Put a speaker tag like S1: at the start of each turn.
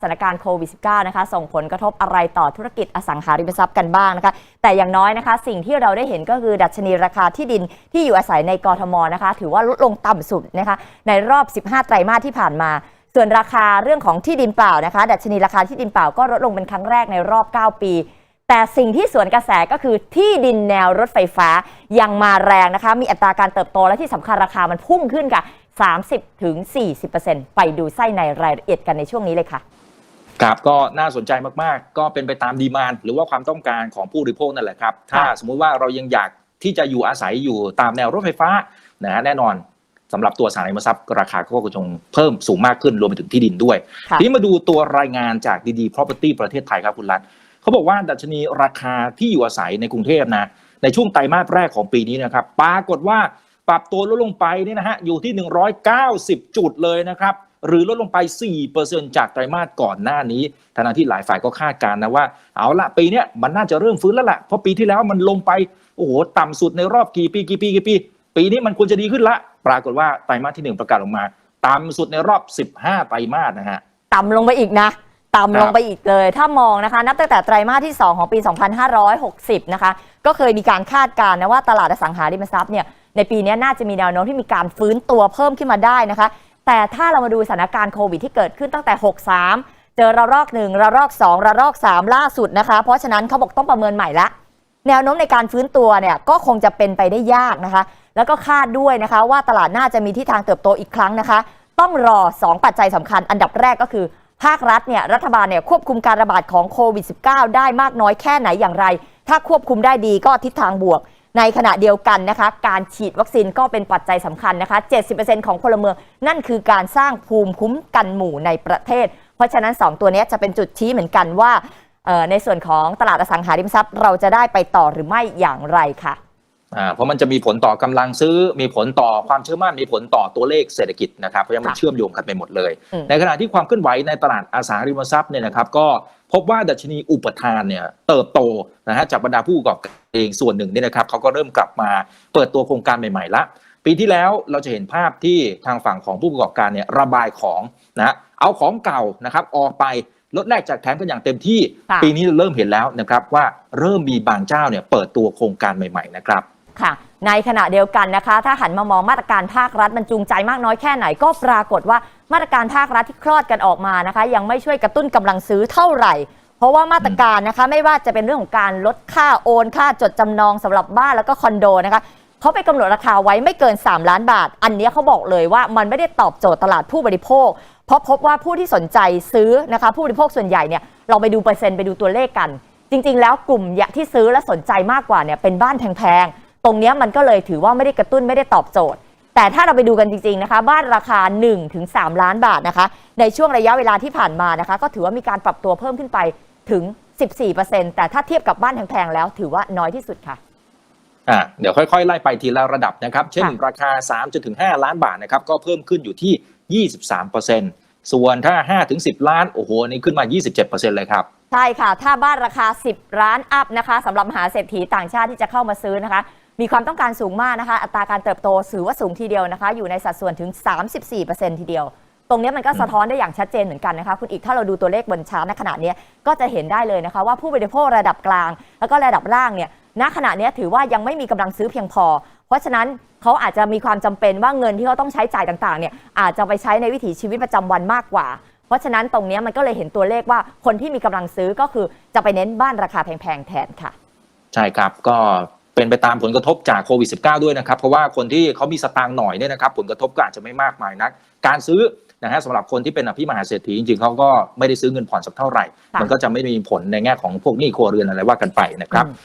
S1: สถานการณ์โควิด -19 นะคะ ส่งผลกระทบอะไรต่อธุรกิจอสังหาริมทรัพย์กันบ้างนะคะ แต่อย่างน้อยนะคะ สิ่งที่เราได้เห็นก็คือดัชนีราคาที่ดินที่อยู่อาศัยในกรทมนะคะ ถือว่าลดลงต่ำสุดนะคะ ในรอบ 15 ไตรมาสที่ผ่านมา ส่วนราคาเรื่องของที่ดินเปล่านะคะ ดัชนีราคาที่ดินเปล่าก็ลดลงเป็นครั้งแรกในรอบ 9 ปี แต่สิ่งที่สวนกระแสก็คือที่ดินแนวรถไฟฟ้ายังมาแรงนะคะ มีอัตราการเติบโตและที่สำคัญราคามันพุ่งขึ้นค่ะ30ถึง40%ไปดูไส้ในรายละเอียดกันในช่วงนี้เลยค่ะ
S2: ครับก็น่าสนใจมากๆ ก็เป็นไปตามดีมานหรือว่าความต้องการของผู้บริโภคนั่นแหละครับ ถ้าสมมุติว่าเรายังอยากที่จะอยู่อาศัยอยู่ตามแนวรถไฟฟ้านะฮะแน่นอนสำหรับตัวสารริมทรัพย์ราคาก็คงเพิ่มสูงมากขึ้นรวมไปถึงที่ดินด้วย
S1: ค่ะ
S2: ทีนี้มาดูตัวรายงานจากดีๆ property ประเทศไทยครับคุณรัฐเขาบอกว่าดัชนีราคาที่อยู่อาศัยในกรุงเทพนะในช่วงไตรมาสแรกของปีนี้นะครับปรากฏว่า ปรับตัวลดลงไปเนี่ยนะฮะอยู่ที่ 190 จุดเลยนะครับ หรือลดลงไป 4%จากไตรมาสก่อนหน้านี้ทางที่หลายฝ่ายก็คาดการณ์นะว่า เอาละปีเนี้ยมันน่าจะเริ่มฟื้นแล้วล่ะเพราะปีที่แล้วมันลงไปโอ้โหต่ำสุดในรอบกี่ปีกี่ปีกี่ปี ปีนี้มันควรจะดีขึ้นละ ปรากฏว่าไตรมาสที่ 1 ประกาศออกมา ต่ำสุดในรอบ 15 ไตรมาสนะฮะ
S1: ต่ำลงไปอีกนะต่ำลงไปอีกเลย ถ้ามองนะคะ นับตั้งแต่ไตรมาสที่ 2 ของปี 2560 นะคะ ก็เคยมีการคาดการณ์นะว่าตลาดอสังหาริมทรัพย์เนี่ย ในปีนี้น่าจะมีแนวโน้มที่มีการฟื้นตัวเพิ่มขึ้นมาได้นะคะ แต่ถ้าเรามาดูสถานการณ์โควิดที่เกิดขึ้นตั้งแต่ 63 เจอระลอกหนึ่งระลอก2ระลอก 3 ล่าสุดนะคะ เพราะฉะนั้นเขาบอกต้องประเมินใหม่ละแนวโน้มในการฟื้นตัวเนี่ยก็คงจะเป็นไปได้ยากนะคะ แล้วก็คาดด้วยนะคะว่าตลาดน่าจะมีทิศทางเติบโตอีกครั้งนะคะ ต้องรอ 2 ปัจจัยสำคัญ อันดับแรกก็คือ ภาครัฐเนี่ยรัฐบาลเนี่ยควบคุมการระบาดของโควิด -19 ได้มากน้อยแค่ไหนอย่างไร ถ้าควบคุมได้ดีก็ทิศทางบวก ในขณะเดียวกันนะคะ การฉีดวัคซีนก็เป็นปัจจัยสำคัญนะคะ 70%ของพลเมืองนั่นคือการสร้างภูมิคุ้มกันหมู่ในประเทศ เพราะฉะนั้น 2 ตัวนี้จะเป็นจุดชี้เหมือนกันว่าในส่วนของตลาดอสังหาริมทรัพย์ เราจะได้ไปต่อหรือไม่อย่างไรค่ะ
S2: อ่า เพราะมันจะมีผลต่อกำลังซื้อ มีผลต่อความเชื่อมั่น มีผลต่อตัวเลขเศรษฐกิจนะครับ เพราะฉะนั้นมัน
S1: ค่ะ
S2: เชื่อมโยงกันไปหมดเลย
S1: อืม
S2: ในขณะที่ความเคลื่อนไหวในตลาดอสังหาริมทรัพย์เนี่ยนะครับ ก็พบว่าดัชนีอุปทานเนี่ยเติบโตนะฮะจากบรรดาผู้ประกอบการเองส่วนหนึ่งเนี่ยนะครับเขาก็เริ่มกลับมาเปิดตัวโครงการใหม่ๆละปีที่แล้วเราจะเห็นภาพที่ทางฝั่งของผู้ประกอบการเนี่ยระบายของนะฮะเอาของเก่านะครับออกไปลดแลกจากแถมกันอย่างเต็มที่
S1: ค่ะ
S2: ปีนี้เราเริ่มเห็นแล้วนะครับว่าเริ่มมีบางเจ้าเนี่ยเปิดตัวโครงการใหม่ ๆ นะครับ
S1: ค่ะ ในขณะเดียวกันนะคะ ถ้าหันมามองมาตรการภาครัฐมันจูงใจมากน้อยแค่ไหนก็ปรากฏว่ามาตรการภาครัฐที่คลอดกันออกมานะคะ ยังไม่ช่วยกระตุ้นกำลังซื้อเท่าไหร่ เพราะว่ามาตรการนะคะไม่ว่าจะเป็นเรื่องของการลดค่าโอน ค่าจดจำนองสำหรับบ้านแล้วก็คอนโดนะคะเขาไปกำหนดราคาไว้ไม่เกิน 3 ล้านบาท อันนี้เขาบอกเลยว่ามันไม่ได้ตอบโจทย์ตลาดผู้บริโภค เพราะพบว่าผู้ที่สนใจซื้อนะคะผู้บริโภคส่วนใหญ่เนี่ยเราไปดูเปอร์เซ็นต์ไปดูตัวเลขกัน จริง ๆ แล้วกลุ่มที่ซื้อและสนใจมากกว่าเนี่ยเป็นบ้านแพงๆ ตรงเนี้ยมันก็เลยถือว่าไม่ได้กระตุ้นไม่ได้ตอบโจทย์ แต่ถ้าเราไปดูกันจริง ๆ นะคะ บ้านราคา1-3ถึง3ล้านบาทนะคะ ในช่วงระยะเวลาที่ผ่านมานะคะ ก็ถือว่ามีการปรับตัวเพิ่มขึ้นไปถึง 14%แต่ถ้าเทียบกับบ้านแพงๆแล้ว ถือว่าน้อยที่สุดค่ะ
S2: อ่าเดี๋ยวค่อยๆ ไล่ไปทีละระดับนะครับ เช่น
S1: ค่ะ
S2: ราคา3จนถึง5ล้านบาทนะครับก็เพิ่มขึ้นอยู่ที่ 23%ส่วนถ้า5ถึง10 ล้านโอ้โหอันนี่ขึ้นมา 27%เลยครับ
S1: ใช่ค่ะ ถ้าบ้านราคา 10 ล้านอัพนะคะสำหรับมหาเศรษฐีต่างชาติที่จะเข้ามาซื้อนะคะ มีความต้องการสูงมากนะคะ อัตราการเติบโตถือว่าสูงทีเดียวนะคะ อยู่ในสัดส่วนถึง 34%ทีเดียว ตรงเนี้ยมันก็สะท้อนได้อย่างชัดเจนเหมือนกันนะคะคุณอีกถ้าเราดูตัวเลขบนชาร์ตณขณะเนี้ยก็จะเห็นได้เลยนะคะ ว่าผู้บริโภคระดับกลาง แล้วก็ระดับล่างเนี่ยณขณะเนี้ยถือว่ายังไม่มีกำลังซื้อเพียงพอ เพราะฉะนั้นเขาอาจจะมีความจำเป็นว่าเงินที่เขาต้องใช้จ่ายต่างๆเนี่ยอาจจะไปใช้ในวิถีชีวิตประจำวันมากกว่า เพราะฉะนั้นตรงเนี้ยมันก็เลยเห็นตัวเลขว่าคนที่มีกำลังซื้อก็คือจะไปเน้นบ้านราคาแพงๆแทนค่ะ
S2: ใช่ครับก็ เป็นไปตามผลกระทบจากโควิด -19 ด้วยนะครับ เพราะว่าคนที่เขามีสตางค์หน่อยเนี่ยนะครับ ผลกระทบก็อาจจะไม่มากมายนัก การซื้อนะฮะสำหรับคนที่เป็นอภิมหาเศรษฐีจริงๆเขาก็ไม่ได้ซื้อเงินผ่อนสักเท่าไหร่
S1: ค่ะ
S2: มันก็จะไม่มีผลในแง่ของพวกหนี้ครัวเรือนอะไรว่ากันไปนะครับ
S1: อืม